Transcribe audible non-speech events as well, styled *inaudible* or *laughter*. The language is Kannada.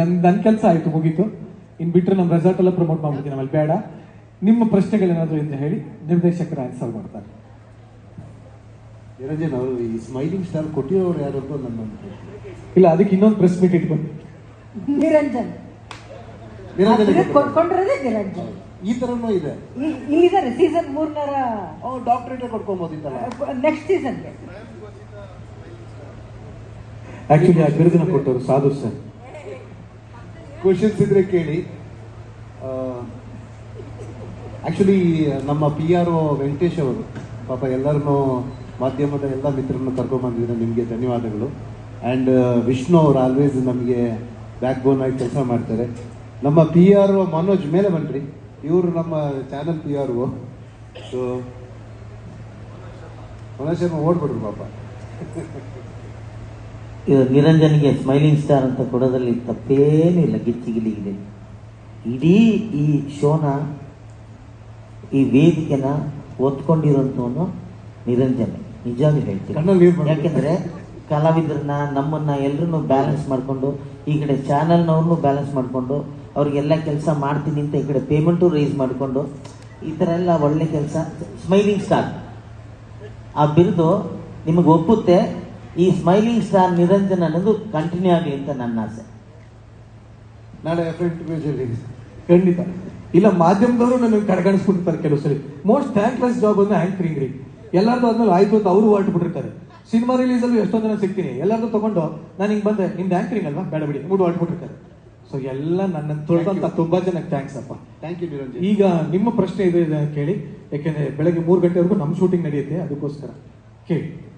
ನನ್ ನನ್ನ ಕೆಲಸ ಆಯ್ತು ಮುಗೀತು. ಇನ್ ಬಿಟ್ಟರೆ ನಮ್ಮ ರೆಸಾರ್ಟ್ ಎಲ್ಲ ಪ್ರಮೋಟ್ ಮಾಡ್ಬಿಡ್ತೀನಿ ನಮ್ಮಲ್ಲಿ ಬೇಡ. ನಿಮ್ಮ ಪ್ರಶ್ನೆಗಳೇನಾದ್ರು ಎಂದು ಹೇಳಿ ನಿರ್ದೇಶಕರ ಆನ್ಸರ್ ಮಾಡ್ತಾರೆ. ನಿರಂಜನ್ ಅವರು ಈ ಸ್ಮೈಲಿಂಗ್ ಸ್ಟಾರ್ ಕೊಟ್ಟಿರೋರು ಯಾರು ಅಂತ ನನ್ನ ಇಲ್ಲ ಅದಕ್ಕೆ ಇನ್ನೊಂದು ಪ್ರೆಸ್ ಮೀಟ್ ಇಟ್ಕೊಂಡು. ನಿರಂಜನ್. ಕೊಟ್ಕೊಂಡಿರೋದೇ ನಿರಂಜನ್. ಈ ತರನೂ ಇದೆ. ಇಲ್ಲಿದ್ದಾರೆ ಸೀಸನ್ ಮೂರ್ನರ ಡಾಕ್ಟ್ರೇಟ್ ಕೊಡ್ಕೊಬೋದಿತ್ತಲ್ಲ ನೆಕ್ಸ್ಟ್ ಸೀಸನ್ಗೆ ಆಕ್ಚುಲಿ ಆ ಬಿರುದನ್ನ ಕೊಟ್ಟವರು ಸಾಧು ಸರ್. ಕ್ವಶನ್ಸ್ ಇದ್ರೆ ಕೇಳಿ. ಆಕ್ಚುಲಿ ನಮ್ಮ ಪಿ ಆರ್ ಒ ವೆಂಕಟೇಶ್ ಅವರು, ಪಾಪ ಎಲ್ಲರನ್ನೂ ಮಾಧ್ಯಮದ ಎಲ್ಲ ಮಿತ್ರರನ್ನು ಕರ್ಕೊಂಡ್ಬಂದಿದ್ರೆ ನಿಮಗೆ ಧನ್ಯವಾದಗಳು. ಆ್ಯಂಡ್ ವಿಷ್ಣು ಅವರು ಆಲ್ವೇಸ್ ನಮಗೆ ಬ್ಯಾಕ್ ಬೋನ್ ಆಗಿ ಕೆಲಸ ಮಾಡ್ತಾರೆ. ನಮ್ಮ ಪಿ ಆರ್ ಒ ಮನೋಜ್ ಮೇಲೆ ಬನ್ನಿರಿ ಇವರು ನಮ್ಮ channel P R O so Manoj Sharma ಓಡ್ಬಿಡ್ರಿ ಪಾಪ. *laughs* ನಿರಂಜನ್ಗೆ ಸ್ಮೈಲಿಂಗ್ ಸ್ಟಾರ್ ಅಂತ ಕೊಡೋದ್ರಲ್ಲಿ ತಪ್ಪೇನಿಲ್ಲ ಗಿಚ್ಚಿಗಿಲಿಗಿದೆ ಇಡೀ ಈ ಶೋನ ಈ ವೇದಿಕೆನ ಒತ್ಕೊಂಡಿರೋಂಥವನು ನಿರಂಜನೆ. ನಿಜವಾಗಿ ಹೇಳ್ತೀನಿ. ಯಾಕೆಂದ್ರೆ ಕಲಾವಿದರನ್ನ ನಮ್ಮನ್ನ ಎಲ್ಲರೂ ಬ್ಯಾಲೆನ್ಸ್ ಮಾಡಿಕೊಂಡು ಈ ಕಡೆ ಚಾನಲ್ನವ್ರನ್ನು ಬ್ಯಾಲೆನ್ಸ್ ಮಾಡಿಕೊಂಡು ಅವ್ರಿಗೆಲ್ಲ ಕೆಲಸ ಮಾಡ್ತೀನಿ ಅಂತ ಈ ಕಡೆ ಪೇಮೆಂಟು ರೈಸ್ ಮಾಡಿಕೊಂಡು ಈ ಥರ ಎಲ್ಲ ಒಳ್ಳೆ ಕೆಲಸ. ಸ್ಮೈಲಿಂಗ್ ಸ್ಟಾರ್ ಆ ಬಿರುದು ನಿಮಗೆ ಒಪ್ಪುತ್ತೆ. ಈ ಸ್ಮೈಲಿಂಗ್ ಸ್ಟಾರ್ ನಿರಂಜನ್ ಅನ್ನೋದು ಕಂಟಿನ್ಯೂ ಆಗಲಿ ಅಂತ ನನ್ನ ಆಸೆ. ನಾಳೆ ಖಂಡಿತ. ಇಲ್ಲ ಮಾಧ್ಯಮದವರು ನನಗೆ ಕಡೆಗಣಿಸ್ಬಿಟ್ಟಿರ್ತಾರೆ ಕೆಲವು ಸರಿ ಮೋಸ್ಟ್ ಥ್ಯಾಂಕ್ಲೆಸ್ ಜಾಬ್ ಅಂದ್ರೆ ಆಂಕರಿಂಗ್ ರೀ ಎಲ್ಲಾರ್ದು ಆದ್ಮೇಲೆ ಆಯ್ತು ಅಂತ ಅವರು ಹೊರಟು ಬಿಟ್ಟಿರ್ತಾರೆ. ಸಿನಿಮಾ ರಿಲೀಸ್ ಅಲ್ಲಿ ಎಷ್ಟೊಂದು ಜನ ಸಿಗ್ತೀನಿ. ಎಲ್ಲಾರ್ದು ತಗೊಂಡು ನಾನು ಹಿಂಗೆ ಬಂದೆ ನಿಮ್ದು ಆಂಕರಿಂಗ್ ಅಲ್ವಾ? ಬೇಡ ಬಿಡಿ. ಮೂಡು ಹೊರಟು ಬಿಟ್ಟಿರ್ತಾರೆ. ಸೊ ಎಲ್ಲ ನನ್ನ ತೊಳೆದಂತ ತುಂಬಾ ಜನಕ್ಕೆ ಥ್ಯಾಂಕ್ಸ್ ಅಪ್ಪ. ಥ್ಯಾಂಕ್ ಯು ನಿರಂಜನ್ ಈಗ ನಿಮ್ಮ ಪ್ರಶ್ನೆ ಇದೆ ಇದೆ ಕೇಳಿ ಯಾಕೆಂದ್ರೆ ಬೆಳಗ್ಗೆ ಮೂರು ಗಂಟೆವರೆಗೂ ನಮ್ಮ ಶೂಟಿಂಗ್ ನಡೆಯುತ್ತೆ ಅದಕ್ಕೋಸ್ಕರ. ಕೇಳಿ.